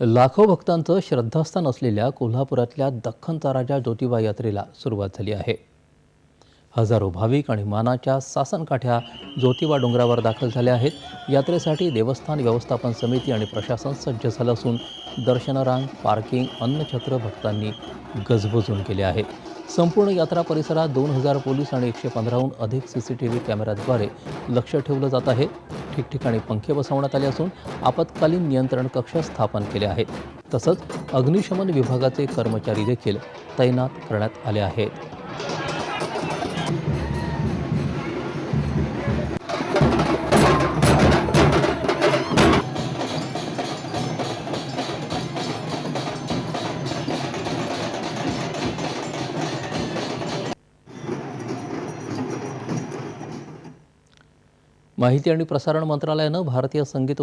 लाखो भक्तांचं श्रद्धास्थान असलेल्या कोल्हापुरातल्या दख्खन ताराच्या ज्योतिबा यात्रेला सुरुवात झाली आहे. हजारो भाविक आणि मानाच्या सासनकाठ्या ज्योतिबा डोंगरावर दाखल झाल्या आहेत. यात्रेसाठी देवस्थान व्यवस्थापन समिती आणि प्रशासन सज्ज झालं असून दर्शनरांग पार्किंग अन्नछत्र भक्तांनी गजबजून केले आहे. संपूर्ण यात्रा परिसरात दोन हजार पोलीस आणि एकशे पंधराहून अधिक सी सी टी व्ही कॅमेऱ्याद्वारे लक्ष ठेवलं जात आहे. ठिकठिकाणी पंखे बसवण्यात आले असून आपत्कालीन नियंत्रण कक्ष स्थापन केले आहेत. तसंच अग्निशमन विभागाचे कर्मचारी देखील तैनात करण्यात आले आहेत. माहिती आणि प्रसारण मंत्रालयानं भारतीय संगीत